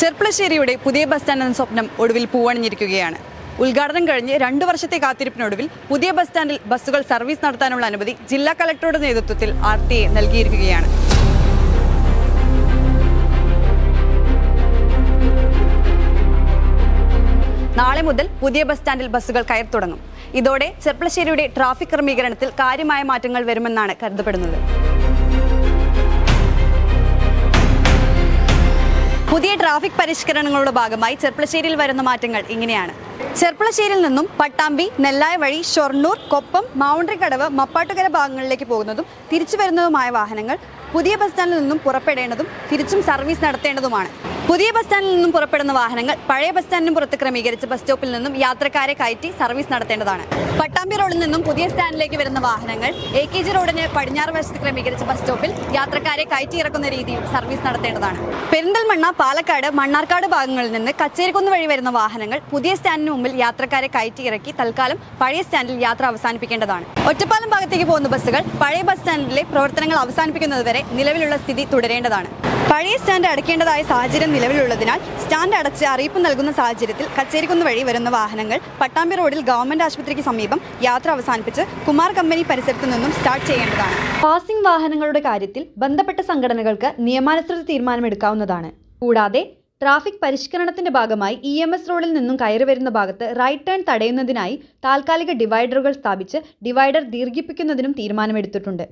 ചെർപ്പളശ്ശേരിയുടെ പുതിയ bus stand എന്ന സ്വപ്നം ഒടുവിൽ പൂവണിഞ്ഞിരിക്കുകയാണ്. ഉദ്ഘാടനം കഴിഞ്ഞ് രണ്ടു വർഷത്തെ കാത്തിരിപ്പിനൊടുവിൽ പുതിയ ബസ് സ്റ്റാൻഡിൽ ബസ്സുകൾ സർവീസ് നടത്താനുള്ള അനുമതി ജില്ലാ കളക്ടറുടെ നേതൃത്വത്തിൽ ആർ ടി എ നൽകിയിരിക്കുകയാണ്. നാളെ മുതൽ പുതിയ ബസ് സ്റ്റാൻഡിൽ ബസ്സുകൾ കയറി തുടങ്ങും. ഇതോടെ ചെർപ്പളശ്ശേരിയുടെ ട്രാഫിക് ക്രമീകരണത്തിൽ കാര്യമായ മാറ്റങ്ങൾ വരുമെന്നാണ് കരുതപ്പെടുന്നത്. പുതിയ ട്രാഫിക് പരിഷ്കരണങ്ങളുടെ ഭാഗമായി ചെർപ്പളശ്ശേരിയിൽ വരുന്ന മാറ്റങ്ങൾ ഇങ്ങനെയാണ്. ചെർപ്പളശ്ശേരിയിൽ നിന്നും പട്ടാമ്പി നെല്ലായ വഴി ഷൊർണൂർ കൊപ്പം മൗണ്ടറി കടവ് മപ്പാട്ടുകര ഭാഗങ്ങളിലേക്ക് പോകുന്നതും തിരിച്ചു വരുന്നതുമായ വാഹനങ്ങൾ പുതിയ ബസ് സ്റ്റാൻഡിൽ നിന്നും പുറപ്പെടേണ്ടതും തിരിച്ചും സർവീസ് നടത്തേണ്ടതുമാണ്. പുതിയ ബസ് സ്റ്റാൻഡിൽ നിന്നും പുറപ്പെടുന്ന വാഹനങ്ങൾ പഴയ ബസ് സ്റ്റാൻഡിന് പുറത്ത് ക്രമീകരിച്ച ബസ് സ്റ്റോപ്പിൽ നിന്നും യാത്രക്കാരെ കയറ്റി സർവീസ് നടത്തേണ്ടതാണ്. പട്ടാമ്പി റോഡിൽ നിന്നും പുതിയ സ്റ്റാൻഡിലേക്ക് വരുന്ന വാഹനങ്ങൾ എ കെ ജി റോഡിന് പടിഞ്ഞാറ് വശത്ത് ക്രമീകരിച്ച ബസ് സ്റ്റോപ്പിൽ യാത്രക്കാരെ കയറ്റി ഇറക്കുന്ന രീതിയിൽ സർവീസ് നടത്തേണ്ടതാണ്. പെരിന്തൽമണ്ണ പാലക്കാട് മണ്ണാർക്കാട് ഭാഗങ്ങളിൽ നിന്ന് കച്ചേരിക്കുന്ന് വഴി വരുന്ന വാഹനങ്ങൾ പുതിയ സ്റ്റാൻഡിന് മുമ്പിൽ യാത്രക്കാരെ കയറ്റി ഇറക്കി തൽക്കാലം പഴയ സ്റ്റാൻഡിൽ യാത്ര അവസാനിപ്പിക്കേണ്ടതാണ്. ഒറ്റപ്പാലം ഭാഗത്തേക്ക് പോകുന്ന ബസ്സുകൾ പഴയ ബസ് സ്റ്റാൻഡിലെ പ്രവർത്തനങ്ങൾ അവസാനിപ്പിക്കുന്നതുവരെ നിലവിലുള്ള സ്ഥിതി തുടരേണ്ടതാണ്. പഴയ സ്റ്റാൻഡ് അടയ്ക്കേണ്ടതായ സാഹചര്യം നിലവിലുള്ളതിനാൽ സ്റ്റാൻഡ് അടച്ച് അറിയിപ്പ് നൽകുന്ന സാഹചര്യത്തിൽ കച്ചേരിക്കുന്ന് വഴി വരുന്ന വാഹനങ്ങൾ പട്ടാമ്പി റോഡിൽ ഗവൺമെന്റ് ആശുപത്രിക്ക് സമീപം യാത്ര അവസാനിപ്പിച്ച് കുമാർ കമ്പനി പരിസരത്ത് നിന്നും സ്റ്റാർട്ട് ചെയ്യേണ്ടതാണ്. പാസിംഗ് വാഹനങ്ങളുടെ കാര്യത്തിൽ ബന്ധപ്പെട്ട സംഘടനകൾക്ക് നിയമാനുസൃത തീരുമാനമെടുക്കാവുന്നതാണ്. കൂടാതെ ട്രാഫിക് പരിഷ്കരണത്തിന്റെ ഭാഗമായി ഇ എം എസ് റോഡിൽ നിന്നും കയറി വരുന്ന ഭാഗത്ത് റൈറ്റ് ടേൺ തടയുന്നതിനായി താൽക്കാലിക ഡിവൈഡറുകൾ സ്ഥാപിച്ച് ഡിവൈഡർ ദീർഘിപ്പിക്കുന്നതിനും തീരുമാനമെടുത്തിട്ടുണ്ട്.